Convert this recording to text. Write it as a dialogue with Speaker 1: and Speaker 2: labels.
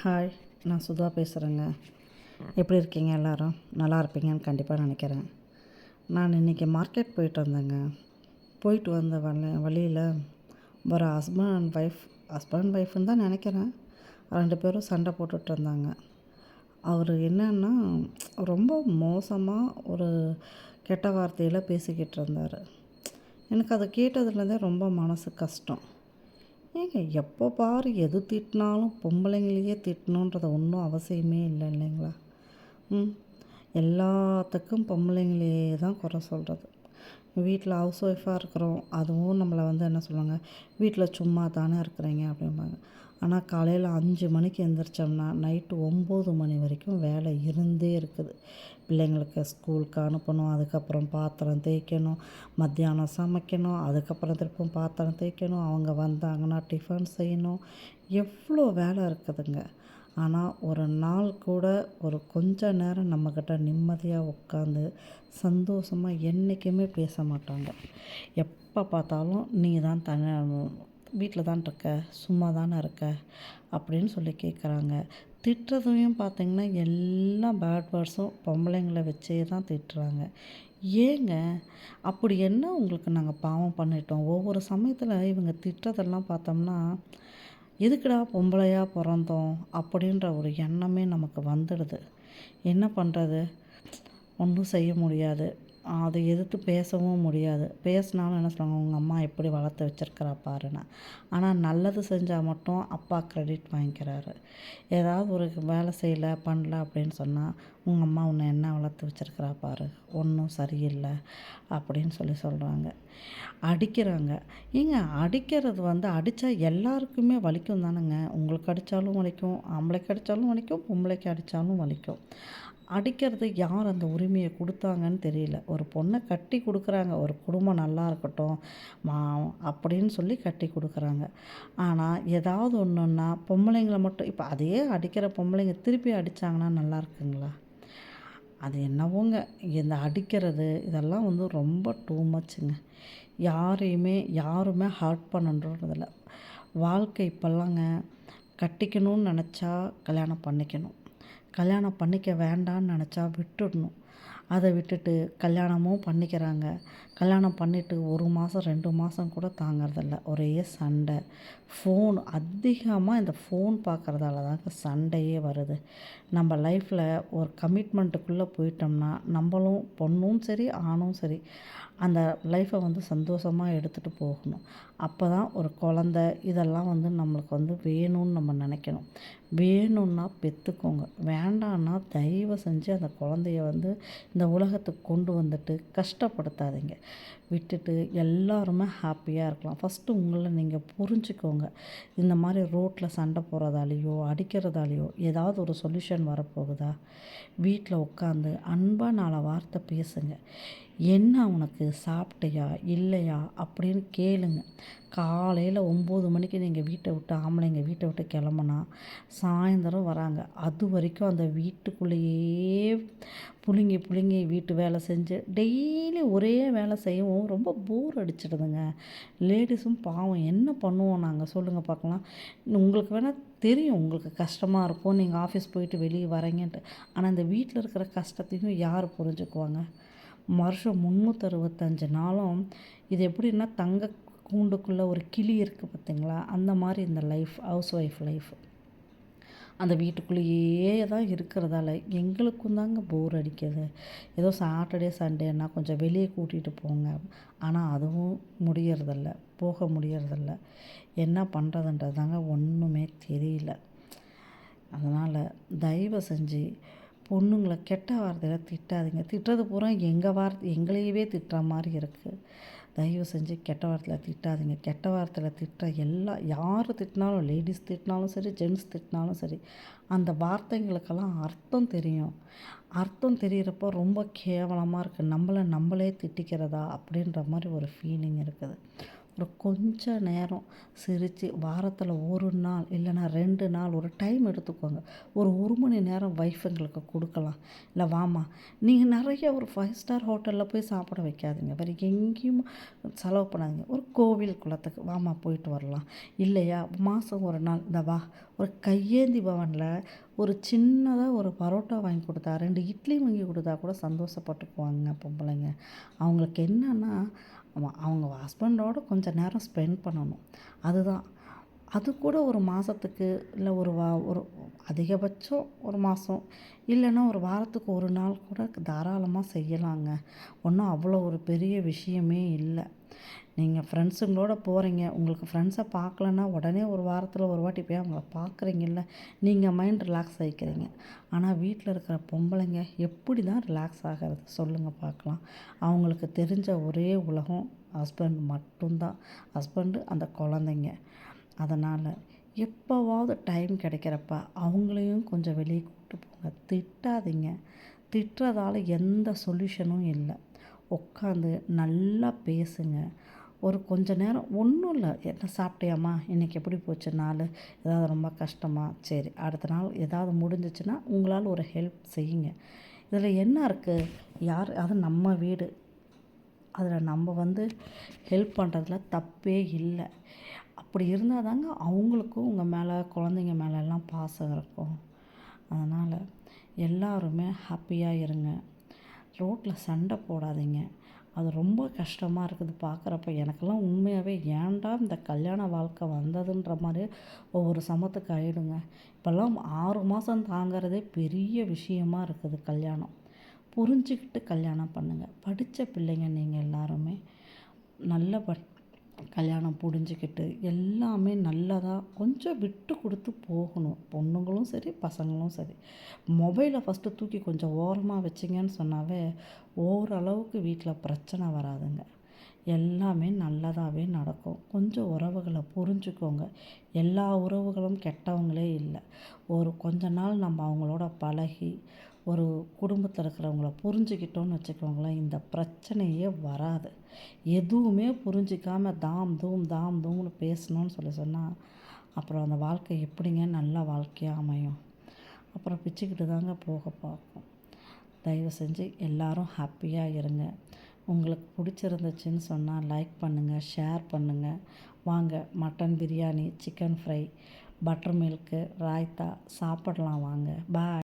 Speaker 1: Hi நான் சுதா பேசுகிறேங்க எப்படி இருக்கீங்க எல்லோரும்? நல்லா இருப்பீங்கன்னு கண்டிப்பாக நினைக்கிறேன். நான் இன்றைக்கி மார்க்கெட் போயிட்டு வந்தேங்க. போயிட்டு வந்த வழி வழியில் ஒரு husband and wife husband and ஒய்ஃப்னு தான் நினைக்கிறேன். ரெண்டு பேரும் சண்டை போட்டுட்டு இருந்தாங்க. அவர் என்னன்னா ரொம்ப மோசமாக ஒரு கெட்ட வார்த்தையில் பேசிக்கிட்டு இருந்தார். எனக்கு அதை கேட்டதுலேருந்தே ரொம்ப மனசு கஷ்டம். ஏங்க எப்போ பாரு எது திட்டினாலும் பொம்பளைங்களையே திட்டணுன்றது ஒன்றும் அவசியமே இல்லை இல்லைங்களா? ம். எல்லாத்துக்கும் பொம்பளைங்களே தான் குறை சொல்கிறது வீட்டில் ஹவுஸ் ஒய்ஃபாக இருக்கிறோம் அதுவும் நம்மளை வந்து என்ன சொல்லுவாங்க? வீட்டில் சும்மா தானே இருக்கிறீங்க அப்படிம்பாங்க. ஆனால் காலையில் அஞ்சு மணிக்கு எழுந்திரிச்சோம்னா நைட்டு ஒம்பது மணி வரைக்கும் வேலை இருந்தே இருக்குது. பிள்ளைங்களுக்கு ஸ்கூலுக்கு அனுப்பணும் அதுக்கப்புறம் பாத்திரம் தேய்க்கணும் மத்தியானம் சமைக்கணும் அதுக்கப்புறம் திருப்பும் பாத்திரம் தேய்க்கணும் அவங்க வந்தாங்கன்னா டிஃபன் செய்யணும். எவ்வளோ வேலை இருக்குதுங்க. ஆனால் ஒரு நாள் கூட ஒரு கொஞ்ச நேரம் நம்மக்கிட்ட நிம்மதியாக உட்காந்து சந்தோஷமாக என்றைக்குமே பேச மாட்டாங்க. எப்போ பார்த்தாலும் நீ தான் தனி வீட்டில் தான் இருக்க சும்மா தானே இருக்க அப்படின்னு சொல்லி கேட்குறாங்க. திட்டுறதையும் பார்த்திங்கன்னா எல்லா பேட் வேர்ட்ஸும் பொம்பளைங்களை வச்சே தான் திட்டுறாங்க. ஏங்க அப்படி என்ன உங்களுக்கு நாங்கள் பாவம் பண்ணிட்டோம்? ஒவ்வொரு சமயத்தில் இவங்க திட்டுறதெல்லாம் பார்த்தோம்னா எதுக்குடா பொம்பளையாக பிறந்தோம்? அப்படின்ற ஒரு எண்ணமே நமக்கு வந்துடுது. என்ன பண்ணுறது ஒன்றும் செய்ய முடியாது. அதை எதிர்த்து பேசவும் முடியாது. பேசினாலும் என்ன சொல்லுவாங்க உங்கள் அம்மா எப்படி வளர்த்து வச்சுருக்கிறா பாருன்னு. ஆனால் நல்லது செஞ்சால் மட்டும் அப்பா க்ரெடிட் வாங்கிக்கிறாரு. ஏதாவது ஒரு வேலை செய்யலை பண்ணல அப்படின்னு சொன்னால் உங்கள் அம்மா உன்னை என்ன வளர்த்து வச்சுருக்கிறா பாரு ஒன்றும் சரியில்லை. அப்படின்னு சொல்லி சொல்கிறாங்க அடிக்கிறாங்க. ஏங்க அடிக்கிறது வந்து அடித்தா எல்லாருக்குமே வலிக்கும் தானேங்க. உங்களுக்கு அடித்தாலும் வலிக்கும் ஆம்பளைக்கு அடித்தாலும் வலிக்கும் பொம்பளைக்கு அடித்தாலும் வலிக்கும். அடிக்கிறது யார் அந்த உரிமையை கொடுத்தாங்கன்னு தெரியல. ஒரு பொண்ணை கட்டி கொடுக்குறாங்க. ஒரு குடும்பம் நல்லா இருக்கட்டும் மா அப்படின்னு சொல்லி கட்டி கொடுக்குறாங்க. ஆனால் ஏதாவது ஒன்றுன்னா பொம்பளைங்களை மட்டும் இப்போ அதே அடிக்கிற பொம்பளைங்க திருப்பி அடித்தாங்கன்னா நல்லா இருக்குங்களா? அது என்னவோங்க இந்த அடிக்கிறது இதெல்லாம் வந்து ரொம்ப டூ மச்சுங்க யாரையுமே யாருமே ஹர்ட் பண்ணன்றதில்ல வாழ்க்கை இப்போல்லாங்க கட்டிக்கணும்னு நினச்சா கல்யாணம் பண்ணிக்கணும். கல்யாணம் பண்ணிக்க வேண்டான்னு நினச்சா விட்டுடணும். அதை விட்டுட்டு கல்யாணமும் பண்ணிக்கிறாங்க. கல்யாணம் பண்ணிவிட்டு ஒரு மாதம் ரெண்டு மாதம் கூட தாங்கிறதில்ல. ஒரே சண்டை. ஃபோன் அதிகமாக இந்த ஃபோன் பார்க்குறதால தாங்க சண்டையே வருது. நம்ம லைஃப்பில் ஒரு கமிட்மெண்ட்டுக்குள்ளே போயிட்டோம்னா நம்மளும் பொண்ணும் சரி ஆணும் சரி அந்த லைஃப்பை வந்து சந்தோஷமாக எடுத்துகிட்டு போகணும். அப்போ தான் ஒரு குழந்த இதெல்லாம் வந்து நம்மளுக்கு வந்து வேணும்னு நம்ம நினைக்கணும். வேணும்னா பெற்றுக்கோங்க வேண்டான்னா தயவு செஞ்சு அந்த குழந்தைய வந்து இந்த உலகத்துக்கு கொண்டு வந்துட்டு கஷ்டப்படுத்தாதீங்க. விட்டுட்டு எல்லாருமே ஹாப்பியாக இருக்கலாம். ஃபஸ்ட்டு உங்களை நீங்கள் புரிஞ்சுக்கோங்க. இந்த மாதிரி ரோட்டில் சண்டை போகிறதாலேயோ அடிக்கிறதாலேயோ ஏதாவது ஒரு சொல்யூஷன் வரப்போகுதா? வீட்டில் உட்காந்து அன்பாக நாலு வார்த்தை பேசுங்க. என்ன உனக்கு? சாப்பிட்டியா? இல்லையா? அப்படின்னு கேளுங்க. காலையில் ஒம்பது மணிக்கு நீங்கள் வீட்டை விட்டு ஆம்பளைங்க வீட்டை விட்டு கிளம்புனா சாயந்தரம் வராங்க. அது வரைக்கும் அந்த வீட்டுக்குள்ளேயே புழுங்கி புழுங்கி வீட்டு வேலை செஞ்சு டெய்லி ஒரே வேலை செய்யவும் ரொம்ப போர் அடிச்சிடுதுங்க. லேடிஸும் பாவம் என்ன பண்ணுவோம் நாங்கள் சொல்லுங்கள் பார்க்கலாம். உங்களுக்கு வேணால் தெரியும் உங்களுக்கு கஷ்டமாக இருக்கும். நீங்கள் ஆஃபீஸ் போயிட்டு வெளியே வரீங்கன்ட்டு. ஆனால் இந்த வீட்டில் இருக்கிற கஷ்டத்தையும் யார் புரிஞ்சுக்குவாங்க? வருஷம் முந்நூற்றறுபத்தஞ்சு நாளும் இது எப்படின்னா தங்க கூண்டுக்குள்ளே ஒரு கிளி இருக்குது பார்த்திங்களா? அந்த மாதிரி இந்த லைஃப் ஹவுஸ் ஒய்ஃப் லைஃப். அந்த வீட்டுக்குள்ளேயே தான் இருக்கிறதால எங்களுக்கும் தாங்க போர் அடிக்கிறது ஏதோ சாட்டர்டே சண்டேனா கொஞ்சம் வெளியே கூட்டிகிட்டு போங்க. ஆனால் அதுவும் முடியறதில்ல போக முடியறதில்ல. என்ன பண்ணுறதுன்றது தாங்க ஒன்றுமே தெரியல. அதனால் தயவு செஞ்சு பொண்ணுங்களை கெட்ட வார்த்தையில் திட்டாதீங்க. திட்டுறது பூரா எங்கள் வார்த்தை எங்களையவே திட்டுற மாதிரி இருக்குது தயவு செஞ்சு கெட்ட வார்த்தையில் திட்டாதீங்க. கெட்ட வார்த்தையில் திட்டுற எல்லா யார் திட்டினாலும் லேடிஸ் திட்டினாலும் சரி ஜென்ட்ஸ் திட்டினாலும் சரி அந்த வார்த்தைங்களுக்கெல்லாம் அர்த்தம் தெரியும். அர்த்தம் தெரிகிறப்போ ரொம்ப கேவலமாக இருக்குது நம்மளை நம்மளே திட்டிக்கிறதா அப்படின்ற மாதிரி ஒரு ஃபீலிங் இருக்குது. ஒரு கொஞ்ச நேரம் சிரித்து வாரத்தில் ஒரு நாள் இல்லைன்னா ரெண்டு நாள் ஒரு டைம் எடுத்துக்கோங்க. ஒரு ஒரு மணி நேரம் ஒய்ஃபுங்களுக்கு கொடுக்கலாம். இல்லை வாமா நீங்கள் நிறைய ஒரு ஃபைவ் ஸ்டார் ஹோட்டலில் போய் சாப்பிட வைக்காதீங்க. வேறு எங்கேயும் செலவு பண்ணாதீங்க. ஒரு கோவில் குளத்துக்கு வாமா போயிட்டு வரலாம். இல்லையா மாதம் ஒரு நாள். இந்த வா ஒரு கையேந்தி பவனில் ஒரு சின்னதாக ஒரு பரோட்டா வாங்கி கொடுத்தா ரெண்டு இட்லி வாங்கி கொடுத்தா கூட சந்தோஷப்பட்டுக்குவாங்க பொம்பளைங்க. அவங்களுக்கு என்னன்னா அவங்க ஹஸ்பண்டோட கொஞ்சம் நேரம் ஸ்பெண்ட் பண்ணணும். அதுதான். அது கூட ஒரு மாதத்துக்கு இல்லை ஒரு வா ஒரு அதிகபட்சம் ஒரு மாதம் இல்லைன்னா ஒரு வாரத்துக்கு ஒரு நாள் கூட தாராளமாக செய்யலாங்க. ஒன்றும் அவ்வளோ ஒரு பெரிய விஷயமே இல்லை. நீங்கள் ஃப்ரெண்ட்ஸுங்களோட போகிறீங்க உங்களுக்கு ஃப்ரெண்ட்ஸை பார்க்கலன்னா உடனே ஒரு வாரத்தில் ஒரு வாட்டி போய் அவங்கள பார்க்குறீங்கல்ல நீங்கள் மைண்ட் ரிலாக்ஸ் ஆகிக்கிறீங்க ஆனால் வீட்டில் இருக்கிற பொம்பளைங்க எப்படி தான் ரிலாக்ஸ் ஆகிறது? சொல்லுங்கள் பார்க்கலாம். அவங்களுக்கு தெரிஞ்ச ஒரே உலகம் ஹஸ்பண்ட் மட்டும்தான். ஹஸ்பண்டு அந்த குழந்தைங்க. அதனால் எப்போவாவது டைம் கிடைக்கிறப்ப அவங்களையும் கொஞ்சம் வெளியே கூப்பிட்டு போங்க. திட்டாதீங்க. திட்டுறதால எந்த சொல்யூஷனும் இல்லை. உட்காந்து நல்லா பேசுங்க. ஒரு கொஞ்ச நேரம் ஒன்றும் இல்லை. என்ன சாப்பிட்டியாம்மா? இன்றைக்கி எப்படி போச்சு நாள்? ஏதாவது ரொம்ப கஷ்டமா? சரி அடுத்த நாள் ஏதாவது முடிஞ்சிச்சுன்னா உங்களால் ஒரு ஹெல்ப் செய்யுங்க. இதில் என்ன இருக்குது யார் அது நம்ம வீடு. அதில் நம்ம வந்து ஹெல்ப் பண்ணுறதுல தப்பே இல்லை. அப்படி இருந்தால் தாங்க அவங்களுக்கும் உங்கள் மேலே குழந்தைங்க மேலெல்லாம் பாசம் இருக்கும். அதனால் எல்லாருமே ஹாப்பியாக இருங்க. ரோட்டில் சண்டை போடாதீங்க. அது ரொம்ப கஷ்டமாக இருக்குது பார்க்குறப்ப. எனக்கெல்லாம் உண்மையாகவே ஏன்டா இந்த கல்யாண வாழ்க்கை வந்ததுன்ற மாதிரி ஒவ்வொரு சமத்துக்கு ஆகிடுங்க இப்போல்லாம் ஆறு மாதம் தாங்கிறதே பெரிய விஷயமா இருக்குது கல்யாணம். புரிஞ்சுக்கிட்டு கல்யாணம் பண்ணுங்கள் படித்த பிள்ளைங்க நீங்கள் எல்லாருமே. நல்ல பட் கல்யாணம் புரிஞ்சுக்கிட்டு எல்லாமே நல்லதாக கொஞ்சம் விட்டு கொடுத்து போகணும். பொண்ணுங்களும் சரி பசங்களும் சரி. மொபைலை ஃபஸ்ட்டு தூக்கி கொஞ்சம் ஓரமாக வச்சிங்கன்னு சொன்னாவே ஓரளவுக்கு வீட்டில் பிரச்சனை வராதுங்க. எல்லாமே நல்லதாகவே நடக்கும். கொஞ்சம் உறவுகளை புரிஞ்சுக்கோங்க. எல்லா உறவுகளும் கெட்டவங்களே இல்லை. ஒரு கொஞ்ச நாள் நம்ம அவங்களோட பழகி ஒரு குடும்பத்தில் இருக்கிறவங்கள புரிஞ்சுக்கிட்டோன்னு வச்சுக்கோங்களேன் இந்த பிரச்சனையே வராது. எதுவுமே புரிஞ்சிக்காமல் தாம் தூம் தாம் தூம்னு பேசணும்னு சொல்லி சொன்னால் அப்புறம் அந்த வாழ்க்கை எப்படிங்க நல்ல வாழ்க்கையாக அமையும்? அப்புறம் பிச்சுக்கிட்டு தாங்க போக பார்க்கும். தயவு செஞ்சு எல்லோரும் ஹாப்பியாக இருங்க. உங்களுக்கு பிடிச்சிருந்துச்சின்னு சொன்னால் லைக் பண்ணுங்கள் ஷேர் பண்ணுங்கள் வாங்க mutton biryani chicken fry butter milk raita சாப்பிடலாம் வாங்க. பாய்.